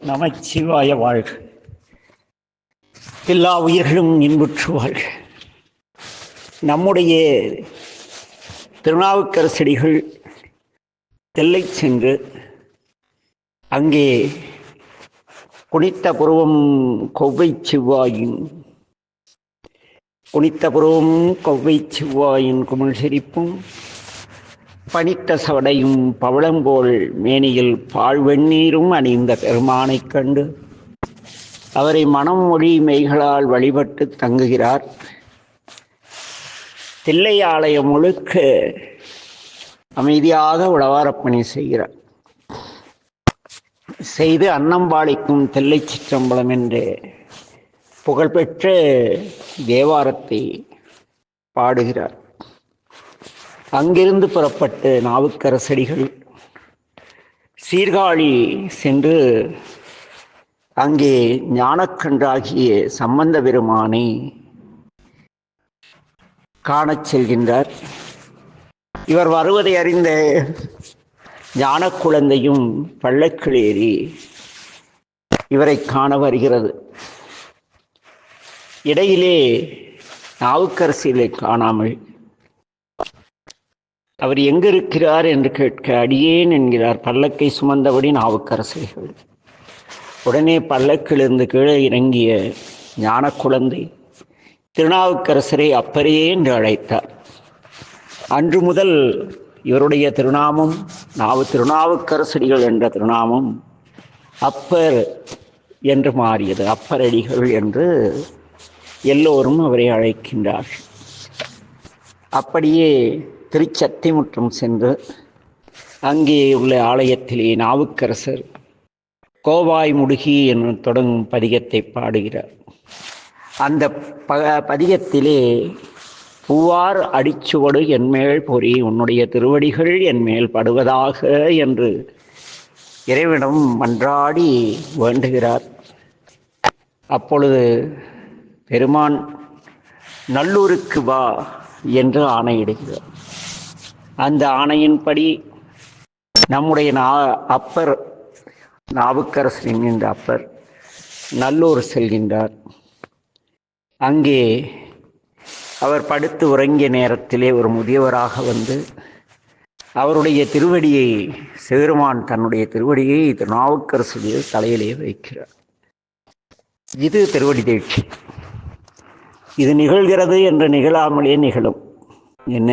நமச்சிவாய வாழ்க. எல்லா உயிர்களும் இன்புற்று வாழ்க. நம்முடைய திருநாவுக்கரசடிகள் தெல்லை சென்று அங்கே குனித்த புருவம் கொவ்வை செவ்வாயின் குனித்த புருவம் கொவ்வை செவ்வாயின் குமிழ் சிரிப்பும் பனித்த சவடையும் பவளம்போல் மேனியில் பால் வெண்ணீரும் அணிந்த பெருமானைக் கண்டு அவரை மனம் மொழி மெய்களால் வழிபட்டு தங்குகிறார். தில்லை ஆலயம் முழுக்க அமைதியாக உழவாரப்பணி செய்கிறார். செய்து அன்னம்பாளிக்கும் தில்லை சிற்றம்பலம் என்று புகழ்பெற்ற தேவாரத்தை பாடுகிறார். அங்கிருந்து புறப்பட்டு நாவுக்கரசடிகள் சீர்காழி சென்று அங்கே ஞானக்கன்றாகிய சம்பந்த பெருமானை காணச் செல்கின்றார். இவர் வருவதை அறிந்த ஞான குழந்தையும் பள்ளக்கில் ஏறி இவரை காண வருகிறது. இடையிலே நாவுக்கரசியலை காணாமல் அவர் எங்க இருக்கிறார் என்று கேட்க அடியேன் என்கிறார். பல்லக்கை சுமந்தபடி நாவுக்கரசைகள் உடனே பல்லக்கிலிருந்து கீழே இறங்கிய ஞான குழந்தை திருநாவுக்கரசரை அப்பரே என்று அழைத்தார். அன்று முதல் இவருடைய திருநாமம் நாவு திருநாவுக்கரசடிகள் என்ற திருநாமம் அப்பர் என்று மாறியது. அப்பரடிகள் என்று எல்லோரும் அவரை அழைக்கின்றார்கள். அப்படியே திருச்சத்திமுற்றம் சென்று அங்கே உள்ள ஆலயத்திலே நாவுக்கரசர் கோவாய் முடுகி என்று தொடங்கும் பதிகத்தை பாடுகிறார். அந்த ப பதிகத்திலே பூவார் அடிச்சுவடு என்மேல் பொறி உன்னுடைய திருவடிகள் என்மேல் படுவதாக என்று இறைவிடம் மன்றாடி வேண்டுகிறார். அப்பொழுது பெருமான் நல்லூருக்கு வா என்று ஆணையிடுகிறார். அந்த ஆணையின்படி நம்முடைய நா அப்பர் நாவுக்கரசர் என்கின்ற அப்பர் நல்லூர் செல்கின்றார். அங்கே அவர் படுத்து உறங்கிய நேரத்திலே ஒரு முதியவராக வந்து அவருடைய திருவடியை சிவருமான் தன்னுடைய திருவடியை நாவுக்கரசுடைய தலையிலே வைக்கிறார். இது திருவடி தேட்சி. இது நிகழ்கிறது என்று நிகழாமலே நிகழும். என்ன?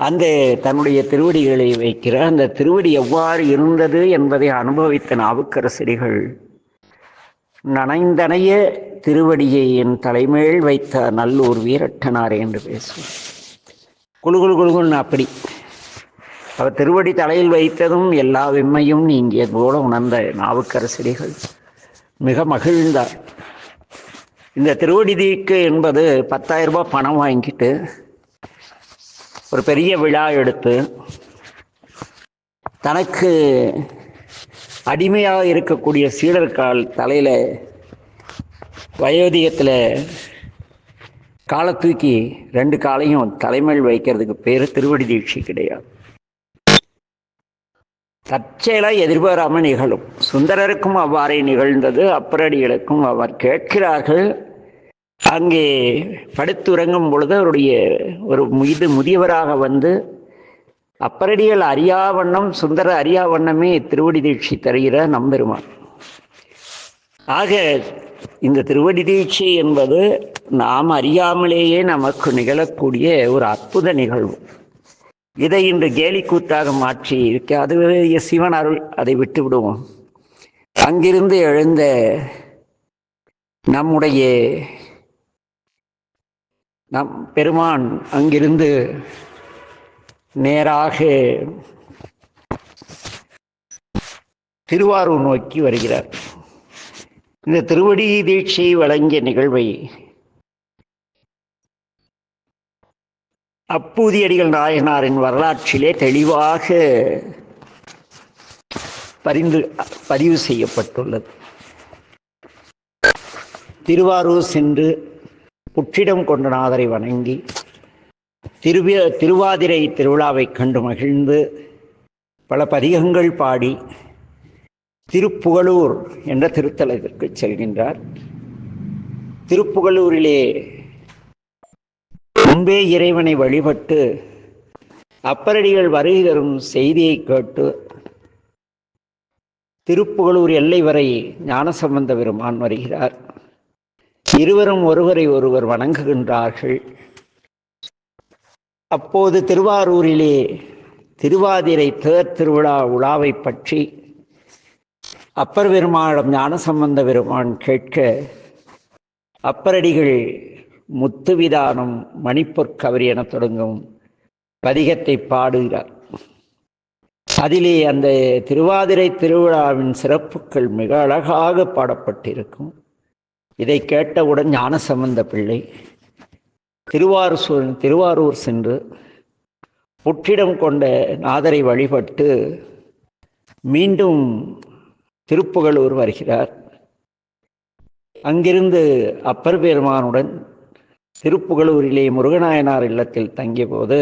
அந்த தன்னுடைய திருவடிகளை வைக்கிற அந்த திருவடி எவ்வாறு இருந்தது என்பதை அனுபவித்த நாவுக்கரசரிகள் நனைந்தனைய திருவடியை என் தலைமேல் வைத்த நல்லூர் வீரட்டனார் என்று பேசுவார். குழு குழு குழுகுன்னு அப்படி. அவர் திருவடி தலையில் வைத்ததும் எல்லா விம்மையும் நீங்கியது போல உணர்ந்த நாவுக்கரசரிகள் மிக மகிழ்ந்தார். இந்த திருவடி தீக்கு என்பது பத்தாயிரம் ரூபாய் பணம் வாங்கிட்டு ஒரு பெரிய விழா எடுத்து தனக்கு அடிமையாக இருக்கக்கூடிய சீடர்கால் தலையில் வயோதிகத்தில் காலை தூக்கி ரெண்டு காலையும் தலைமையில் வைக்கிறதுக்கு பேர் திருவடி தீட்சை கிடையாது. தற்செயலாக எதிர்பாராமல் நிகழும். சுந்தரருக்கும் அவ்வாறே நிகழ்ந்தது அப்பரடிகளுக்கும் அவர் கேட்கிறார்கள் அங்கே படுத்துறங்கும் பொழுது அவருடைய ஒரு இது முதியவராக வந்து அப்பரடிகள் அறியாவண்ணம் சுந்தர அறியாவண்ணமே திருவடி தீட்சை தருகிற நம்பெருமான். ஆக இந்த திருவடி தீட்சை என்பது நாம் அறியாமலேயே நமக்கு நிகழக்கூடிய ஒரு அற்புத நிகழ்வு. இதை இன்று கேலி கூத்தாக மாற்றி இருக்க அது சிவன் அருள் அதை விட்டு விடுவோம். அங்கிருந்து எழுந்த நம்முடைய நம் பெருமான் அங்கிருந்து நேராக திருவாரூர் நோக்கி வருகிறார். இந்த திருவடி தீட்சை வழங்கிய நிகழ்வை அப்பூதியடிகள் நாயனாரின் வரலாற்றிலே தெளிவாக பரிந்து பதிவு செய்யப்பட்டுள்ளது. திருவாரூர் சென்று புற்றிடம் கொண்ட நாதரை வணங்கி திருவிய திருவாதிரை திருவிழாவை கண்டு மகிழ்ந்து பல பதிகங்கள் பாடி திருப்புகலூர் என்ற திருத்தலத்திற்கு செல்கின்றார். திருப்புகலூரிலே முன்பே இறைவனை வழிபட்டு அப்பரடிகள் வருகை தரும் செய்தியை கேட்டு திருப்புகலூர் எல்லை வரை ஞானசம்பந்த பெருமான் வருகிறார். இருவரும் ஒருவரை ஒருவர் வணங்குகின்றார்கள். அப்போது திருவாரூரிலே திருவாதிரை தேர் திருவிழா உலாவை பற்றி அப்பர் பெருமானிடம் ஞானசம்பந்த பெருமான் கேட்க அப்பரடிகள் முத்துவிதானம் மணிப்பொற்கவரி என தொடங்கும் பதிகத்தை பாடுகிறார். அதிலே அந்த திருவாதிரை திருவிழாவின் சிறப்புகள் மிக அழகாக பாடப்பட்டிருக்கும். இதை கேட்டவுடன் ஞானசம்பந்த பிள்ளை திருவாரூர் திருவாரூர் சென்று புற்றிடம் கொண்ட நாதரை வழிபட்டு மீண்டும் திருப்புகலூர் வருகிறார். அங்கிருந்து அப்பர் பெருமானுடன் திருப்புகலூரிலே முருகநாயனார் இல்லத்தில் தங்கியபோது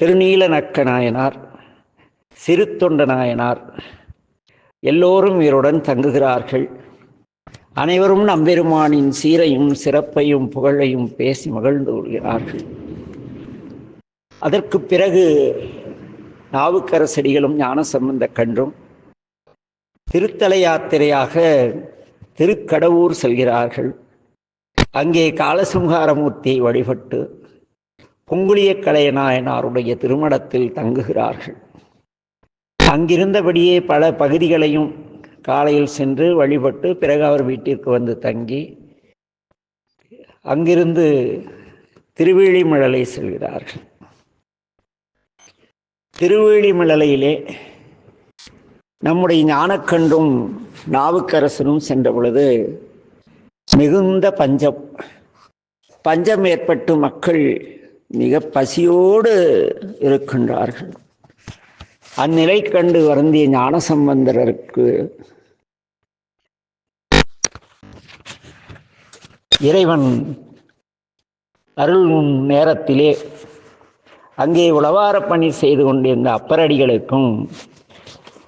திருநீல நக்க நாயனார் சிறு நாயனார் எல்லோரும் இவருடன் தங்குகிறார்கள். அனைவரும் நம்பெருமானின் சீரையும் சிறப்பையும் புகழையும் பேசி மகிழ்ந்து கொள்கிறார்கள். அதற்கு பிறகு நாவுக்கரசடிகளும் ஞானசம்பந்த கன்றும் திருத்தல யாத்திரையாக திருக்கடவூர் செல்கிறார்கள். அங்கே காலசம்ஹாரமூர்த்தியை வழிபட்டு பொங்குளிய கலையநாயனாருடைய திருமணத்தில் தங்குகிறார்கள். அங்கிருந்தபடியே பல பகுதிகளையும் காலையில் சென்று வழிபட்டு பிறகு அவர் வீட்டிற்கு வந்து தங்கி அங்கிருந்து திருவேழிமழலை செல்கிறார்கள். திருவேழிமழலையிலே நம்முடைய ஞானக்கன்றும் நாவுக்கரசனும் சென்ற பொழுது மிகுந்த பஞ்சம் பஞ்சம் ஏற்பட்டு மக்கள் மிக பசியோடு இருக்கின்றார்கள். அந்நிலை கண்டு வருந்திய ஞானசம்பந்தருக்கு இறைவன் அருள் நேரத்திலே அங்கே உளவார பணி செய்து கொண்டிருந்த அப்பரடிகளுக்கும்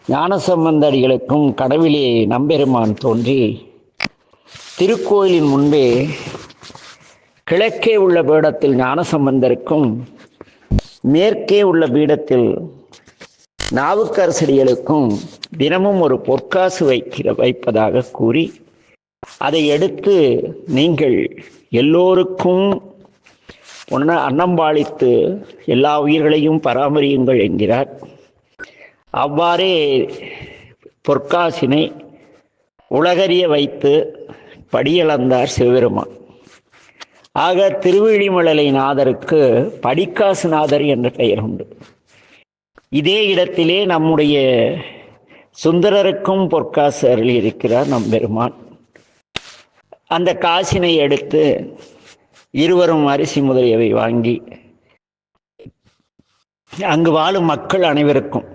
ஞானசம்பந்தடிகளுக்கும் கடவிலே நம்பெருமான் தோன்றி திருக்கோயிலின் முன்பே கிழக்கே உள்ள பீடத்தில் ஞானசம்பந்தருக்கும் மேற்கே உள்ள பீடத்தில் நாவுக்கரசடிகளுக்கும் தினமும் ஒரு பொற்காசு வைக்கிற வைப்பதாக கூறி அதை எடுத்து நீங்கள் எல்லோருக்கும் உன்ன அன்னம்பாளித்து எல்லா உயிர்களையும் பராமரியுங்கள் என்கிறார். அவ்வாறே பொற்காசினை உலகறிய வைத்து படியளந்தார் சிவபெருமான். ஆக திருவிழிமழலை நாதருக்கு படிக்காசு நாதர் என்ற பெயர் உண்டு. இதே இடத்திலே நம்முடைய சுந்தரருக்கும் பொற்காசு அருள் இருக்கிறார் நம் பெருமான். அந்த காசினை எடுத்து இருவரும் அரிசி முதலியவை வாங்கி அங்கு வாழும் மக்கள் அனைவருக்கும்.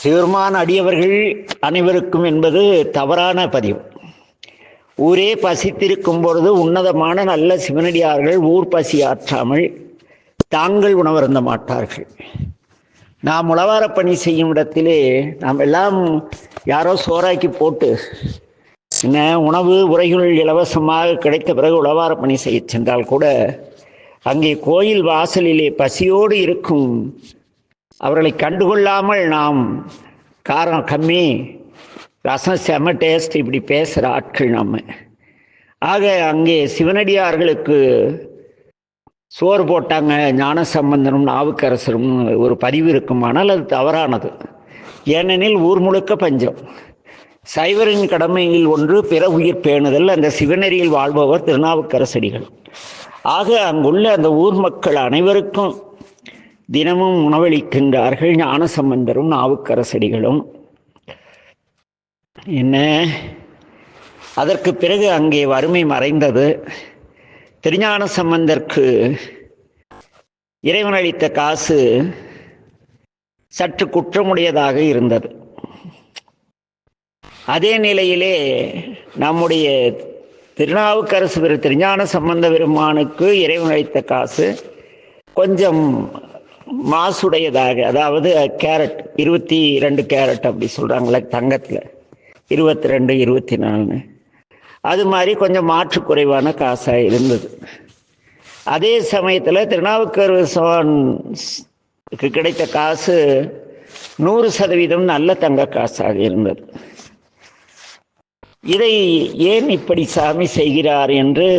சிவருமான் அடியவர்கள் அனைவருக்கும் என்பது தவறான பதிவு. ஊரே பசித்திருக்கும் பொழுது உன்னதமான நல்ல சிவனடியார்கள் ஊர் பசி ஆற்றாமல் தாங்கள் உணவருந்த மாட்டார்கள். நாம் உழவார பணி செய்யும் இடத்திலே நாம் எல்லாம் யாரோ சோறாக்கி போட்டு என்ன உணவு உரைகள் இலவசமாக கிடைத்த பிறகு உழவார பணி செய்ய சென்றால் கூட அங்கே கோயில் வாசலிலே பசியோடு இருக்கும் அவர்களை கண்டுகொள்ளாமல் நாம் காரம் கம்மி ரசம் செம டேஸ்ட் இப்படி பேசுகிற ஆட்கள் நம்ம ஆக அங்கே சிவனடியார்களுக்கு சோறு போட்டாங்க ஞானசம்பந்தனும் நாவுக்கரசரும் ஒரு பதிவு இருக்குமானால் அது தவறானது. ஏனெனில் ஊர் முழுக்க பஞ்சம். சைவரின் கடமையில் ஒன்று பிற உயிர் பேணுதல் அந்த சிவநெறியில் வாழ்பவர் திருநாவுக்கரசடிகள். ஆக அங்குள்ள அந்த ஊர் மக்கள் அனைவருக்கும் தினமும் உணவளிக்கின்றார்கள் ஞானசம்பந்தரும் நாவுக்கரசடிகளும். என்ன? அதற்கு பிறகு அங்கே வறுமை மறைந்தது. திருஞான சம்பந்தருக்கு இறைவன் அளித்த காசு சற்று குற்றமுடையதாக இருந்தது. அதே நிலையிலே நம்முடைய திருநாவுக்கரசு பெரு திருஞான சம்பந்த பெருமானுக்கு இறைவன் அளித்த காசு கொஞ்சம் மாசுடையதாக அதாவது கேரட் இருபத்தி ரெண்டு கேரட் அப்படி சொல்கிறாங்களே தங்கத்தில். இருபத்தி ரெண்டு இருபத்தி நாலு அது மாதிரி கொஞ்சம் மாற்று குறைவான காசாக இருந்தது. அதே சமயத்தில் திருநாவுக்கரசு சோழனுக்கு கிடைத்த காசு நூறு சதவீதம் நல்ல தங்க காசாக இருந்தது. இதை ஏன் இப்படி சாமி செய்கிறார் என்று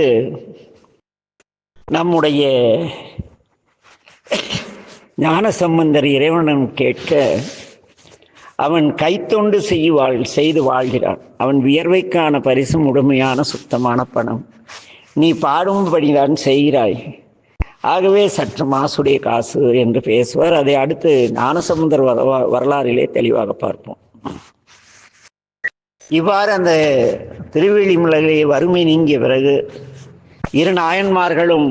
நம்முடைய ஞான சம்பந்தர் இறைவனிடம் கேட்க அவன் கைத்தொண்டு செய்வாள் செய்து வாழ்கிறான். அவன் வியர்வைக்கான பரிசு முழுமையான சுத்தமான பணம். நீ பாடும்படிதான் செய்கிறாய். ஆகவே சற்று மாசுடைய காசு என்று பேசுவார். அதை அடுத்து ஞானசமுந்தர் வர வரலாறிலே தெளிவாக பார்ப்போம். இவ்வாறு அந்த திருவெளிமலையிலே வறுமை நீங்கிய பிறகு இரு நாயன்மார்களும்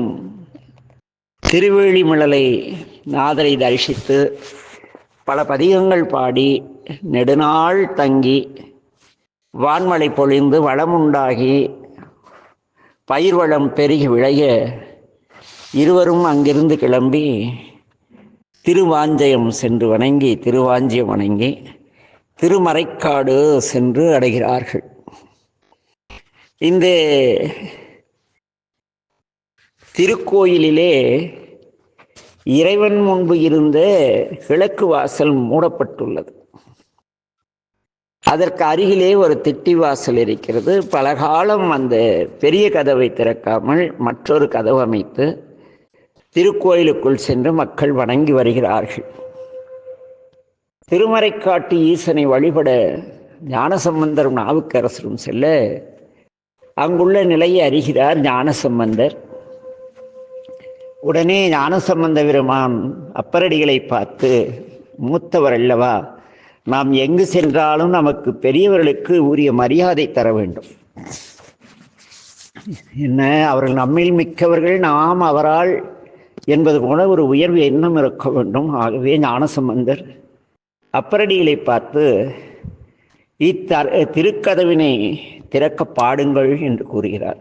திருவேளிமலலை நாதரை தரிசித்து பல பதிகங்கள் பாடி நெடுநாள் தங்கி வான்மழை பொழிந்து வளமுண்டாகி பயிர் வளம் பெருகி விளைய இருவரும் அங்கிருந்து கிளம்பி திருவாஞ்சயம் சென்று வணங்கி திருவாஞ்சியம் வணங்கி திருமறைக்காடு சென்று அடைகிறார்கள். இந்த திருக்கோயிலிலே இறைவன் முன்பு இருந்த கிழக்கு வாசல் மூடப்பட்டுள்ளது. அதற்கு அருகிலே ஒரு திட்டி வாசல் இருக்கிறது. பல காலம் அந்த பெரிய கதவை திறக்காமல் மற்றொரு கதவு அமைத்து திருக்கோயிலுக்குள் சென்று மக்கள் வணங்கி வருகிறார்கள். திருமறைக்காட்டு ஈசனை வழிபட ஞானசம்பந்தரும் நாவுக்கரசரும் செல்ல அங்குள்ள நிலையை அறிகிறார் ஞானசம்பந்தர். உடனே ஞானசம்பந்த பெருமான் அப்பரடிகளை பார்த்து மூத்தவர் அல்லவா? நாம் எங்கு சென்றாலும் நமக்கு பெரியவர்களுக்கு உரிய மரியாதை தர வேண்டும். என்ன அவர்கள் நம்மில் மிக்கவர்கள் நாம் அவரால் என்பது போல ஒரு உயர்வு எண்ணம் இருக்க வேண்டும். ஆகவே ஞானசம்பந்தர் அப்பரடிகளை பார்த்து இத்தர திருக்கதவினை திறக்க பாடுங்கள் என்று கூறுகிறார்.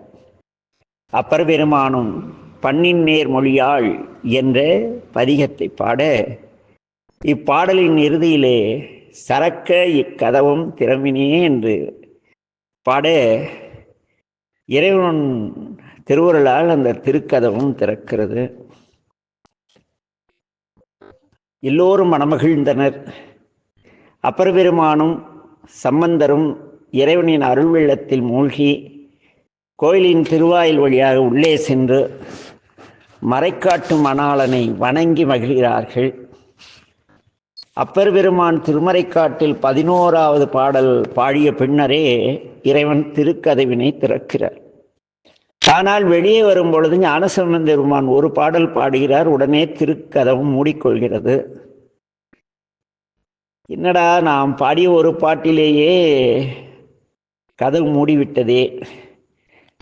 அப்பர் பெருமானும் பண்ணின் நேர் மொழியாள் என்ற பதிகத்தை பாட இப்பாடலின் இறுதியிலே சரக்க இக்கதவும் திறமினே என்று பாட இறைவன் திருவுருளால் அந்த திருக்கதவும் திறக்கிறது. எல்லோரும் மனமகிழ்ந்தனர். அப்பரபெருமானும் சம்பந்தரும் இறைவனின் அருள் வெள்ளத்தில் மூழ்கி கோயிலின் திருவாயில் வழியாக உள்ளே சென்று மறைக்காட்டு மணாளனை வணங்கி மகிழ்கிறார்கள். அப்பர் பெருமான் திருமறைக்காட்டில் பதினோராவது பாடல் பாடிய பின்னரே இறைவன் திருக்கதவினை திறக்கிறார். ஆனால் வெளியே வரும் பொழுது ஞானசம்பந்த பெருமான் ஒரு பாடல் பாடுகிறார் உடனே திருக்கதவும் மூடிக்கொள்கிறது. என்னடா நாம் பாடிய ஒரு பாட்டிலேயே கதவு மூடிவிட்டதே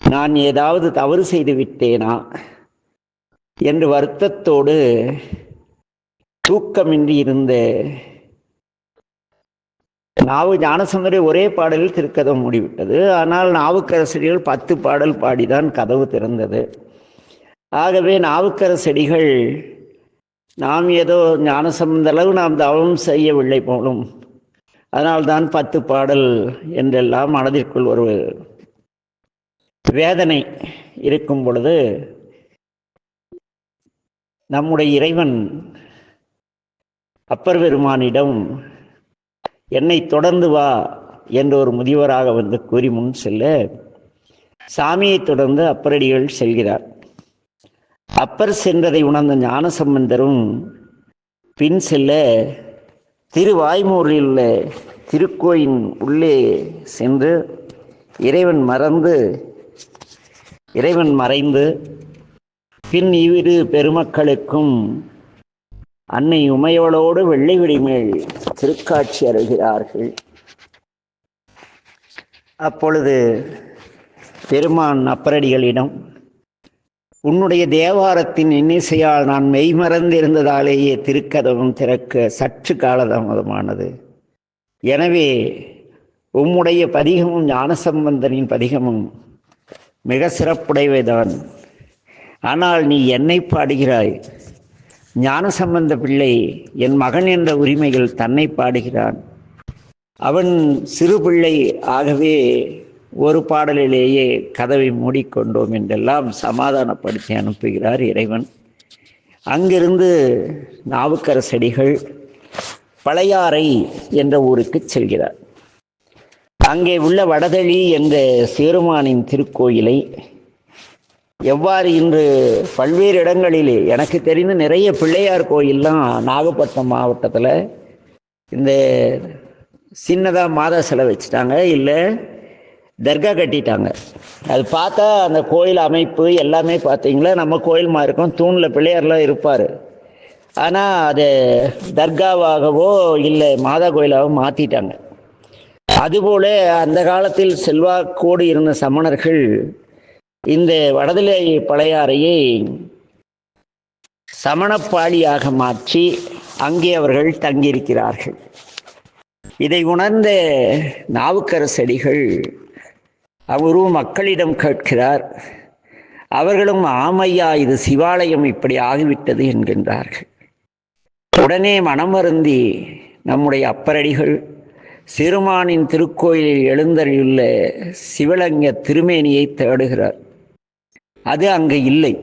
நான் ஏதாவது தவறு செய்து விட்டேனா? என்று வருத்தத்தோடு தூக்கமின்றி இருந்த. நாவு ஞானசுந்தரி ஒரே பாடலில் திருக்கதம் மூடிவிட்டது. ஆனால் நாவுக்கரசடிகள் பத்து பாடல் பாடிதான் கதவு திறந்தது. ஆகவே நாவுக்கரசடிகள் நாம் ஏதோ ஞானசம்பந்தளவு நாம் தவம் செய்யவில்லை போலும். அதனால்தான் பத்து பாடல் என்றெல்லாம் மனதிற்குள் ஒரு வேதனை இருக்கும் பொழுது நம்முடைய இறைவன் அப்பர் பெருமானிடம் என்னை தொடர்ந்து வா என்று ஒரு முதியவராக வந்து கூறி முன் செல்ல சாமியை தொடர்ந்து அப்பரடிகள் செல்கிறார். அப்பர் சென்றதை உணர்ந்த ஞானசம்பந்தரும் பின் செல்ல திருவாய்மூரில் உள்ள திருக்கோயின் உள்ளே சென்று இறைவன் மறந்து இறைவன் மறைந்து பின் இவ்விரு பெருமக்களுக்கும் அன்னை உமையோளோடு வெள்ளை விடிமேல் திருக்காட்சி அருகிறார்கள் அப்பொழுது பெருமான் அப்பரடிகளிடம் உன்னுடைய தேவாரத்தின் இன்னிசையால் நான் மெய்மறந்திருந்ததாலேயே திருக்கதவும் திறக்க சற்று காலதாமதமானது. எனவே உம்முடைய பதிகமும் ஞானசம்பந்தனின் பதிகமும் மிக சிறப்புடையவைதான். ஆனால் நீ என்னை பாடுகிறாய்? ஞானசம்பந்த பிள்ளை என் மகன் என்ற உரிமைகள் தன்னை பாடுகிறான். அவன் சிறு பிள்ளை ஆகவே ஒரு பாடலிலேயே கதவை மூடிக்கொண்டோம் என்றெல்லாம் சமாதானப்படுத்தி அனுப்புகிறார் இறைவன். அங்கிருந்து நாவுக்கரசடிகள் பழையாறை என்ற ஊருக்கு செல்கிறார். அங்கே உள்ள வடதளி என்ற சேருமானின் திருக்கோயிலை எவ்வாறு இன்று பல்வேறு இடங்களிலே எனக்கு தெரிந்து நிறைய பிள்ளையார் கோயில்லாம் நாகப்பட்டினம் மாவட்டத்தில் இந்த சின்னதாக மாதா சிலை வச்சுட்டாங்க இல்லை தர்கா கட்டிட்டாங்க. அது பார்த்தா அந்த கோயில் அமைப்பு எல்லாமே பார்த்தீங்களா? நம்ம கோயில் மாதிரி இருக்கும் தூணில் பிள்ளையார்லாம் இருப்பார். ஆனால் அது தர்காவாகவோ இல்லை மாதா கோயிலாகவோ மாற்றிட்டாங்க அதுபோல அந்த காலத்தில் செல்வாக்கோடு இருந்த சமணர்கள் இந்த வடதிலை பழையாறையை சமணப்பாளியாக மாற்றி அங்கே அவர்கள் தங்கியிருக்கிறார்கள். இதை உணர்ந்த நாவுக்கரசடிகள் அவரும் மக்களிடம் கேட்கிறார் அவர்களும் ஆமையா இது சிவாலயம் இப்படி ஆகிவிட்டது என்கின்றார்கள். உடனே மனமருந்தி நம்முடைய அப்பரடிகள் சிறுமானின் திருக்கோயிலில் எழுந்தறியுள்ள சிவலிங்க திருமேனியை தேடுகிறார். அது அங்கு இல்லை.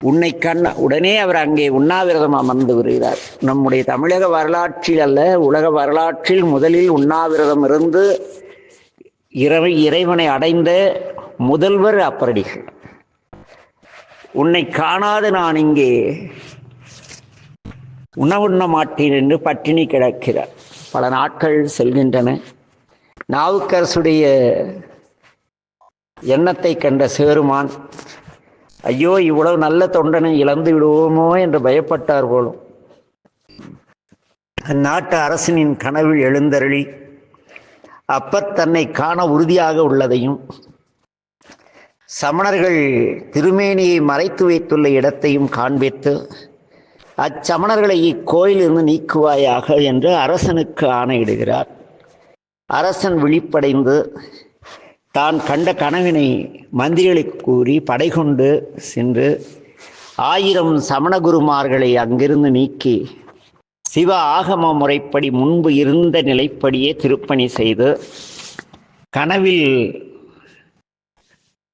உன்னை கண்ண உடனே அவர் அங்கே உண்ணாவிரதம் அமர்ந்து வருகிறார் நம்முடைய தமிழக வரலாற்றில் அல்ல உலக வரலாற்றில் முதலில் உண்ணாவிரதம் இருந்து இறை இறைவனை அடைந்த முதல்வர் அப்பரடிகள். உன்னை காணாது நான் இங்கே உணவுண்ண மாட்டேன் என்று பட்டினி கிடக்கிறார். பல நாட்கள் செல்கின்றன. நாவுக்கரசுடைய எண்ணத்தை கண்ட சேருமான் ஐயோ இவ்வளவு நல்ல தொண்டனை இழந்து விடுவோமோ? என்று பயப்பட்டார் போலும். அந்நாட்டு அரசனின் கனவில் எழுந்தருளி அப்பர் தன்னை காண உறுதியாக உள்ளதையும் சமணர்கள் திருமேனியை மறைத்து வைத்துள்ள இடத்தையும் காண்பித்து அச்சமணர்களை இக்கோயிலிருந்து நீக்குவாயாக என்று அரசனுக்கு ஆணையிடுகிறார். அரசன் விழிப்படைந்து தான் கண்ட கனவினை மந்திரிகளுக்கு கூறி படை கொண்டு சென்று ஆயிரம் சமணகுருமார்களை அங்கிருந்து நீக்கி சிவ ஆகம முறைப்படி முன்பு இருந்த நிலைப்படியே திருப்பணி செய்து கனவில்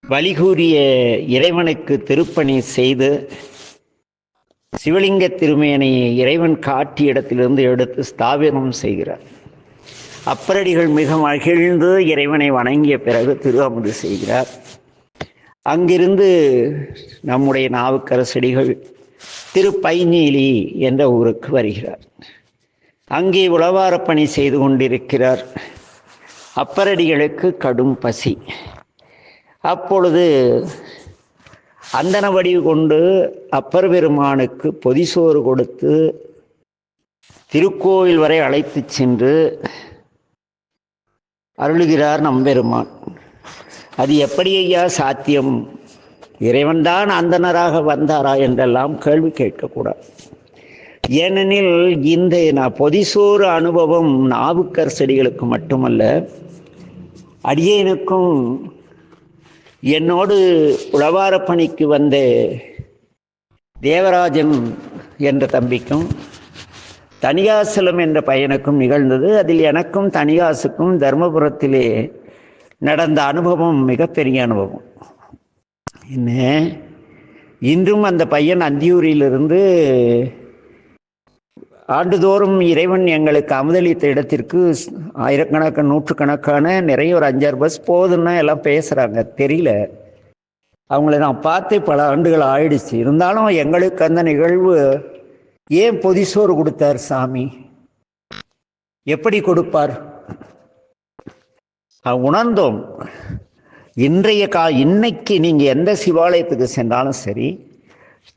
வழிகூறிய இறைவனுக்கு திருப்பணி செய்து சிவலிங்க திருமேனையை இறைவன் காட்டிய இடத்திலிருந்து எடுத்து ஸ்தாபனம் செய்கிறார். அப்பரடிகள் மிக மகிழ்ந்து இறைவனை வணங்கிய பிறகு திருவாமுது செய்கிறார். அங்கிருந்து நம்முடைய நாவுக்கரசடிகள் திருப்பைநீலி என்ற ஊருக்கு வருகிறார். அங்கே உளவார பணி செய்து கொண்டிருக்கிறார். அப்பரடிகளுக்கு கடும் பசி. அப்பொழுது அந்தன வடிவு கொண்டு அப்பர் பெருமானுக்கு பொதிசோறு கொடுத்து திருக்கோயில் வரை அழைத்து சென்று அருளுகிறார் நம்பெருமான் அது எப்படி ஐயா சாத்தியம்? இறைவன்தான் அந்தனராக வந்தாரா என்றெல்லாம் கேள்வி கேட்கக்கூடாது. ஏனெனில் இந்த நான் பொதிசோறு அனுபவம் நாவுக்கர் செடிகளுக்கு மட்டுமல்ல அடியேனுக்கும் என்னோடு உழவார பணிக்கு வந்த தேவராஜன் என்ற தம்பிக்கும் தனிகாசலம் என்ற பையனுக்கும் நிகழ்ந்தது. அதில் எனக்கும் தனிகாசுக்கும் தர்மபுரத்திலே நடந்த அனுபவம் மிகப்பெரிய அனுபவம். என்ன? இன்றும் அந்த பையன் அந்தியூரிலிருந்து ஆண்டுதோறும் இறைவன் எங்களுக்கு அமுதளித்த இடத்திற்கு ஆயிரக்கணக்கான நூற்றுக்கணக்கான நிறைய ஒரு அஞ்சாறு பஸ் போகுதுன்னா எல்லாம் பேசுகிறாங்க தெரியல. அவங்கள நான் பார்த்து பல ஆண்டுகள் ஆயிடுச்சு. இருந்தாலும் எங்களுக்கு அந்த நிகழ்வு ஏன் பொதிசோறு கொடுத்தார் சாமி? எப்படி கொடுப்பார்? உணர்ந்தோம் இன்றைய கா இன்னைக்கு நீங்கள் எந்த சிவாலயத்துக்கு சென்றாலும் சரி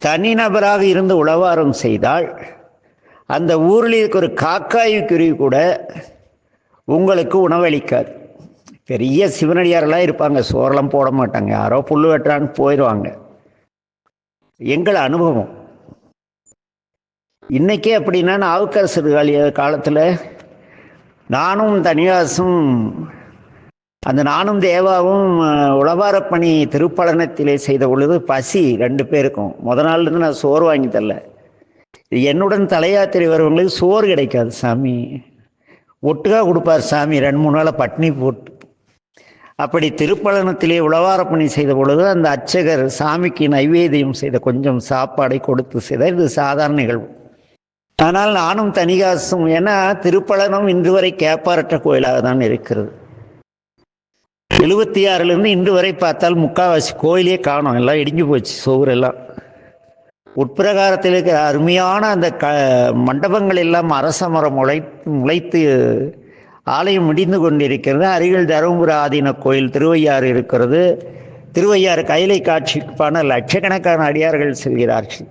தனிநபராக இருந்து உளவாரம் செய்தால் அந்த ஊரில் இருக்கிற ஒரு காக்காய் குருவி கூட உங்களுக்கு உணவளிக்காது. பெரிய சிவனடியாரெல்லாம் இருப்பாங்க சோறெல்லாம் போட மாட்டாங்க. யாரோ புல் வெட்டுறான்னு போயிடுவாங்க எங்கள் அனுபவம். இன்னைக்கே அப்படின்னா நாவுக்கரசர் காலிய காலத்தில் நானும் தனியாசும் அந்த நானும் தேவாவும் உளவாரப்பணி பணி திருப்பலனத்திலே செய்த பொழுது பசி ரெண்டு பேருக்கும். முத நாள்லேருந்து நான் சோறு வாங்கி தரல. என்னுடன் தலையாத்திரை வரவங்களுக்கு சோறு கிடைக்காது சாமி. ஒட்டுக்காக கொடுப்பார் சாமி ரெண்டு மூணு நாளாக பட்னி போட்டு. அப்படி திருப்பலனத்திலே உழவார பணி செய்த பொழுது அந்த அர்ச்சகர் சாமிக்கு நைவேத்தியம் செய்த கொஞ்சம் சாப்பாடை கொடுத்து செய்தார். இது சாதாரண நிகழ்வு. ஆனால் நானும் தனிகாசும் ஏன்னா திருப்பலனும் இன்று வரை கேப்பாரற்ற கோயிலாக தான் இருக்கிறது. எழுபத்தி ஆறுலேருந்து இன்று வரை பார்த்தால் முக்காவாசி கோயிலே காணோம். எல்லாம் இடிஞ்சு போச்சு சுவரெல்லாம் உட்பிரகாரத்தில் இருக்கிற அருமையான அந்த க மண்டபங்கள் எல்லாம் அரச மரம் முளை முளைத்து ஆலயம் முடிந்து கொண்டிருக்கிறது. அருகில் தருமபுர ஆதீன கோயில் திருவையாறு இருக்கிறது. திருவையாறு கைலை காட்சிக்கான லட்சக்கணக்கான அடியார்கள் செல்கிறார்கள்.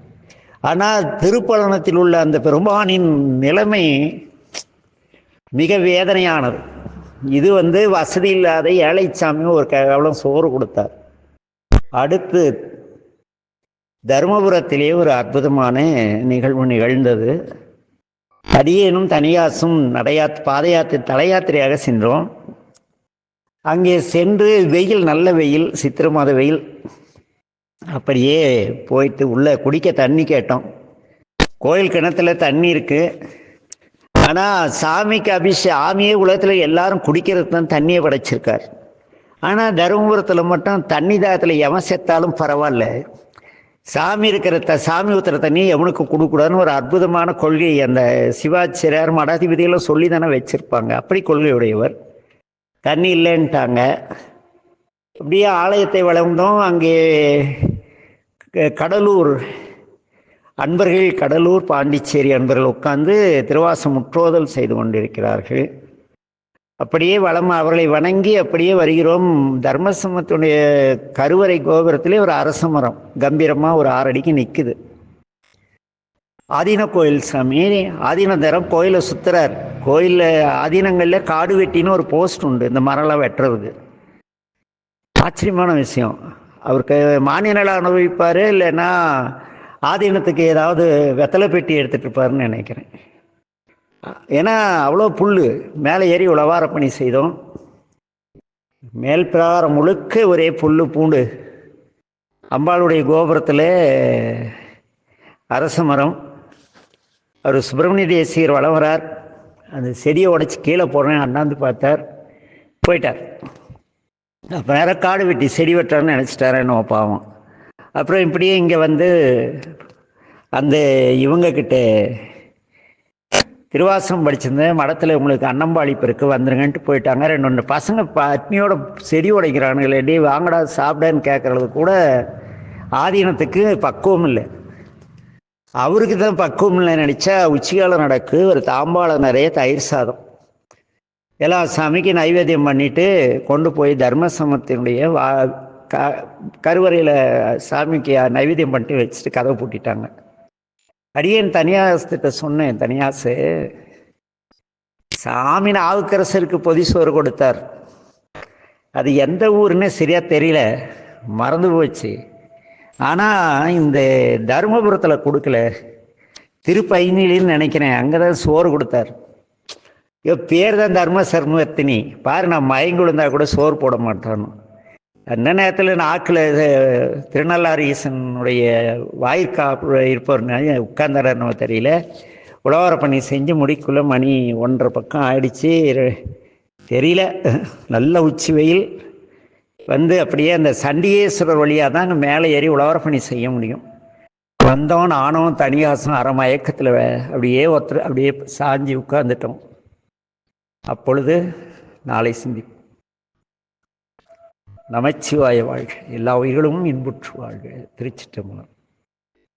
ஆனால் திருப்பலனத்தில் உள்ள அந்த பெருமானின் நிலைமை மிக வேதனையானது. இது வந்து வசதி இல்லாத ஏழைச்சாமி ஒரு கேவலம் சோறு கொடுத்தார். அடுத்து தருமபுரத்திலே ஒரு அற்புதமான நிகழ்வு நிகழ்ந்தது. அடியேனும் தனியாசும் நடையா பாத யாத்திரை சென்றோம். அங்கே சென்று வெயில் நல்ல வெயில் சித்திரை மாத வெயில். அப்படியே போயிட்டு உள்ளே குடிக்க தண்ணி கேட்டோம். கோயில் கிணத்துல தண்ணி இருக்குது ஆனால் சாமிக்கு அபிஷே சாமியே உலகத்தில் எல்லாரும் குடிக்கிறதுக்கு தான் தண்ணியை படைச்சிருக்கார். ஆனால் தருமபுரத்தில் மட்டும் தண்ணி தாகத்தில் எவன் செத்தாலும் பரவாயில்ல. சாமி இருக்கிற த சாமி ஊற்றுற தண்ணி எவனுக்கு கொடுக்கூடாதுன்னு ஒரு அற்புதமான கொள்கை அந்த சிவாச்சரியார் மடாதிபதிகளும் சொல்லி தானே வச்சுருப்பாங்க. அப்படி கொள்கையுடையவர். தண்ணி இல்லைன்ட்டாங்க. அப்படியே ஆலயத்தை வளர்ந்தோம். அங்கே கடலூர். அன்பர்கள் கடலூர் பாண்டிச்சேரி அன்பர்கள் உட்கார்ந்து திருவாசம் முற்றோதல் செய்து கொண்டிருக்கிறார்கள். அப்படியே வளம் அவர்களை வணங்கி அப்படியே வருகிறோம். தர்மசமத்துடைய கருவறை கோபுரத்திலே ஒரு அரச மரம் கம்பீரமாக ஒரு ஆறடிக்கு நிற்குது ஆதீன கோயில் சாமி ஆதீன தரம் கோயிலை சுத்துறார். கோயிலில் ஆதீனங்களில் காடு வெட்டின்னு ஒரு போஸ்ட் உண்டு இந்த மரம்லாம் வெட்டுறதுக்கு. ஆச்சரியமான விஷயம். அவருக்கு மானிய நிலம் அனுபவிப்பார் இல்லைன்னா ஆதீனத்துக்கு ஏதாவது வெத்தலை பெட்டி எடுத்துகிட்டு இருப்பாருன்னு நினைக்கிறேன். ஏன்னா அவ்வளோ புல் மேலே ஏறி உழவார பணி செய்தோம். மேல் பிரகாரம் முழுக்க ஒரே புல் பூண்டு. அம்பாளுடைய கோபுரத்தில் அரச மரம். அவர் சுப்பிரமணிய தேசியர் வளவரார் அந்த செடியை உடைச்சி கீழே போடுறேன். அண்ணாந்து பார்த்தார். போயிட்டார். அப்போ வேற காடு வெட்டி செடி வெட்டுறாருன்னு நினச்சிட்டாரு என்னவோ பாவம். அப்புறம் இப்படியே இங்கே வந்து அந்த இவங்கக்கிட்ட திருவாசகம் படிச்சிருந்தேன். மடத்தில் உங்களுக்கு அன்னம்பாளிப்பு இருக்கு வந்துருங்கன்ட்டு போயிட்டாங்க. ரெண்டு ரெண்டு பசங்க பத்னியோட செடி உடைக்கிறானுங்களே. டே வாங்கடா சாப்பிடன்னு கேட்குறது கூட ஆதீனத்துக்கு பக்குவம் இல்லை. அவருக்கு தான் பக்குவம் இல்லை நினச்சா உச்சிகாலம் நடக்கு ஒரு தாம்பாளம் நிறைய தயிர் சாதம். எல்லா சாமிக்கு நைவேத்தியம் பண்ணிட்டு கொண்டு போய் தர்மசமத்தினுடைய வா க கருவறையில் சாமிக்கு நைவேத்தியம் பண்ணிட்டு வச்சுட்டு கதவை பூட்டிட்டாங்க. அடியேன் தனியாசத்திட்ட சொன்னேன் தனியாசு சாமி ஆவுக்கரசருக்கு பொதி சோறு கொடுத்தார். அது எந்த ஊருன்னு சரியாக தெரியல மறந்து போச்சு. ஆனால் இந்த தருமபுரத்தில் கொடுக்கல திருப்பயணிலின்னு நினைக்கிறேன் அங்கே தான் சோறு கொடுத்தார். பேர் தான் தர்ம சர்மத்தினி பாரு நான் மயங்கி விழுந்தா கூட சோறு போட மாட்டானோ. அந்த நேரத்தில் நாக்கில் ஆக்கில் ஈசனுடைய வாயிற்காப்பு இருப்பவர் உட்கார்ந்தாரன்னு தெரியல. உழவர பண்ணி செஞ்சு முடிக்குள்ள மணி ஒன்றரை பக்கம் ஆயிடுச்சு. தெரியல. நல்ல உச்சி வெயில். வந்து அப்படியே அந்த சண்டிகேஸ்வரர் வழியாக தான் அங்கே மேலே ஏறி உழவர பணி செய்ய முடியும். வந்தோம் நானும் தனியாசம் அரை மயக்கத்தில் அப்படியே ஒருத்தர் அப்படியே சாஞ்சி உட்காந்துட்டோம் அப்பொழுது நாளை சிந்தி நமச்சிவாய வாழ்க. எல்லா உயிர்களும் இன்புற்று வாழ்க. திருச்சிட்டம்பலம்